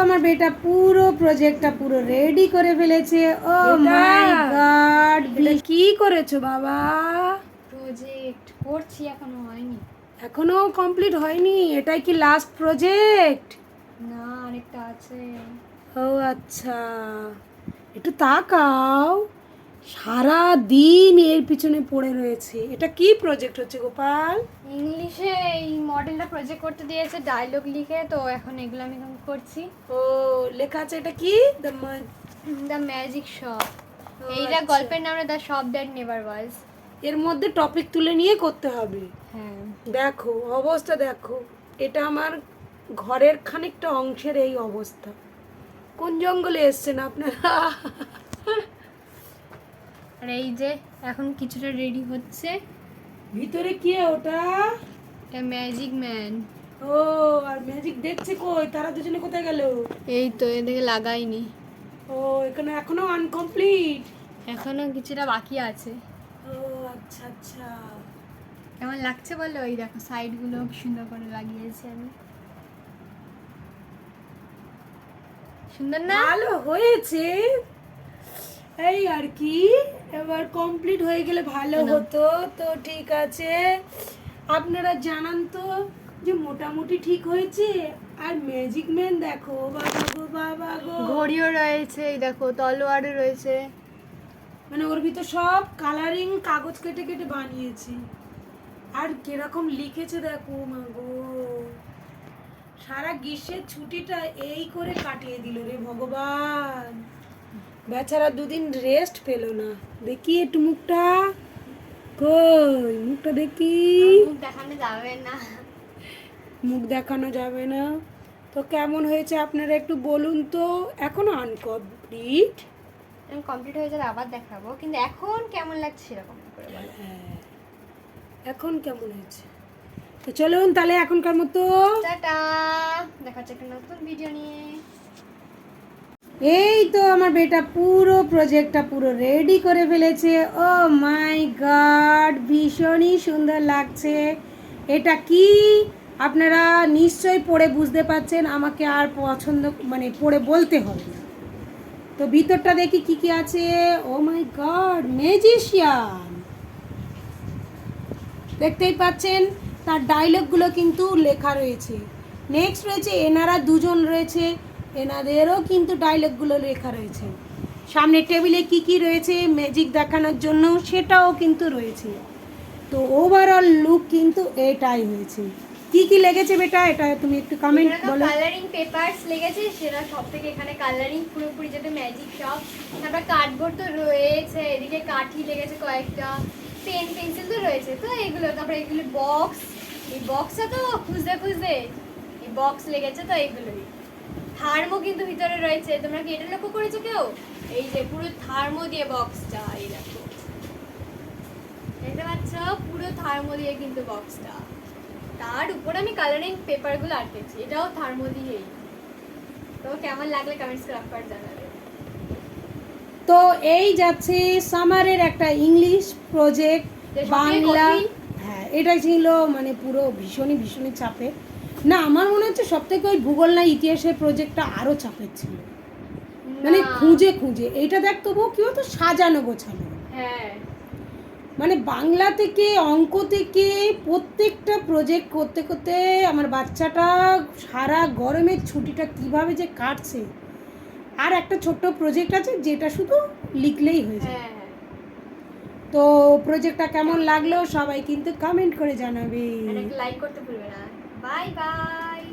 আমার বেটা পুরো প্রজেক্টটা পুরো রেডি করে ফেলেছে। ও মাই গড কি করেছ বাবা? প্রজেক্ট করছি এখনও হয়নি। এখনও কমপ্লিট হয়নি? এটাই কি লাস্ট প্রজেক্ট না আরেকটা আছে। ও আচ্ছা। একটু তাকাও। সারা দিন এর পিছনে পড়ে রয়েছে। এটা কি প্রজেক্ট হচ্ছে গোপাল? ইংলিশে এই। মডেলটা প্রজেক্ট করতে দিয়েছে ডায়লগ লিখে তো এখন এগুলো আমি করছি। ও লেখা আছে এটা কি? দ্য দ্য ম্যাজিক শপ এইটা। গল্পের নাম the shop that never was এর মধ্যে টপিক তুলে নিয়ে করতে হবে। হ্যাঁ। দেখো অবস্থা দেখো। এটা আমার ঘরের খানিকটা অংশের এই অবস্থা। কোন জঙ্গলে এসছেন আপনারা? আর এই যে এখন কিছুটা রেডি হচ্ছে। ভিতরে কি ওটা? ম্যাজিক ম্যান ও আর ম্যাজিক দেখছে কই? তারা দুজনে কোথায় গেল? এই তো এদিকে লাগাইনি। ও এখানে এখনও আনকমপ্লিট এখনও কিছুটা বাকি আছে। ও আচ্ছা আচ্ছা। কেমন লাগছে বলো? ওই দেখো সাইডগুলো সুন্দর করে লাগিয়েছি আমি। সুন্দর না? ভালো হয়েছে। এই আর কি এবার কমপ্লিট হয়ে গেলে ভালো হতো। তো ঠিক আছে। আপনারা জানান তো যে মোটামুটি ঠিক হয়েছে? আর ম্যাজিক ম্যান দেখো বাবা গো বাবা গো। ঘড়িও রয়েছে এই দেখো তলোয়ারও রয়েছে। মানে ওর ভিতর সব কালারিং কাগজ কেটে কেটে বানিয়েছে। আর কীরকম লিখেছে দেখো মা গো। সারা গ্রীষ্মের ছুটিটা এই করে কাটিয়ে দিল রে ভগবান। বেচারা দুদিন রেস্ট পেল না। দেখি একটু মুখটা। কই? মুখটা দেখি। মুখ দেখানো যাবে না। মুখ দেখানো যাবে না। তো কেমন হয়েছে আপনারা একটু বলুন তো? এখনও আনকমপ্লিট কমপ্লিট হয়ে যাবে আবার দেখাবো। কিন্তু এখন কেমন লাগছে সেরকম করে বলো। হ্যাঁ এখন কেমন হয়েছে? তো চলুন তাহলে এখনকার মতো। টাটা! দেখা হচ্ছে একটা নতুন ভিডিও নিয়ে। এই তো আমার বেটা পুরো প্রজেক্টটা পুরো রেডি করে ফেলেছে। ও মাই গড ভীষণই সুন্দর লাগছে। এটা কি? আপনারা নিশ্চয়ই পড়ে বুঝতে পারছেন, আমাকে আর পছন্দ মানে পড়ে বলতে হবে তো ভিতরটা দেখি কি কি আছে। ও মাই গড ম্যাজিশিয়ান দেখতেই পাচ্ছেন, তার ডায়লগগুলো কিন্তু লেখা রয়েছে। নেক্সট রয়েছে, এনারা দুজন রয়েছে। এনাদেরও কিন্তু ডায়লগগুলো লেখা রয়েছে। সামনে টেবিলে কি কি রয়েছে ম্যাজিক দেখানোর জন্য সেটাও কিন্তু রয়েছে। তো ওভারঅল লুক কিন্তু এটাই হয়েছে। কি কি লেগেছে বেটা? এটা তুমি একটু কমেন্ট বলো। কালারিং পেপারস লেগেছে সেটা সব থেকে এখানে কালারিং পুরোপুরি যেটা ম্যাজিক শপ তারপর কার্ডবোর্ড তো রয়েছে এদিকে কাঠি লেগেছে কয়েকটা পেন পেন্সিল তো রয়েছে। তো এগুলো তারপরে এগুলো বক্স এই বক্সটা তো খুঁজতে খুঁজতে এই বক্স লেগেছে তো এগুলোই। থার্মো কিন্তু ভিতরে রয়েছে। তোমরা কি এটা লক্ষ্য করেছ কেউ? এই যে পুরো থার্মো দিয়ে বক্সটা এই দেখো। দেখতে পাচ্ছ? পুরো থার্মো দিয়ে কিন্তু বক্সটা তার উপর আমি কালারিং পেপারগুলো আটকেছি। এটাও থার্মো দিয়েই। তো কেমন লাগলে কমেন্টস করে আপনার জানাবে। তো এই যাচ্ছে সামারের একটা ইংলিশ প্রজেক্ট বাংলা হ্যাঁ এটা ছিল মানে পুরো ভীষণই ভীষণই চাপে না আমার মনে হচ্ছে সব থেকে ওই ভূগোল না ইতিহাসের প্রজেক্টটা আরও চাপের ছিল। মানে খুঁজে খুঁজে। এইটা দেখ তবুও কি হতো সাজানো গোছানো। হ্যাঁ। মানে বাংলা থেকে অঙ্ক থেকে প্রত্যেকটা প্রজেক্ট করতে করতে আমার বাচ্চাটা সারা গরমের ছুটিটা কীভাবে যে কাটছে। আর একটা ছোট্ট প্রজেক্ট আছে যেটা শুধু লিখলেই হয়ে যায়। হ্যাঁ হ্যাঁ। তো প্রজেক্টটা কেমন লাগল সবাই কিন্তু কমেন্ট করে জানাবে। লাইক করতে ভুলবে না। Bye bye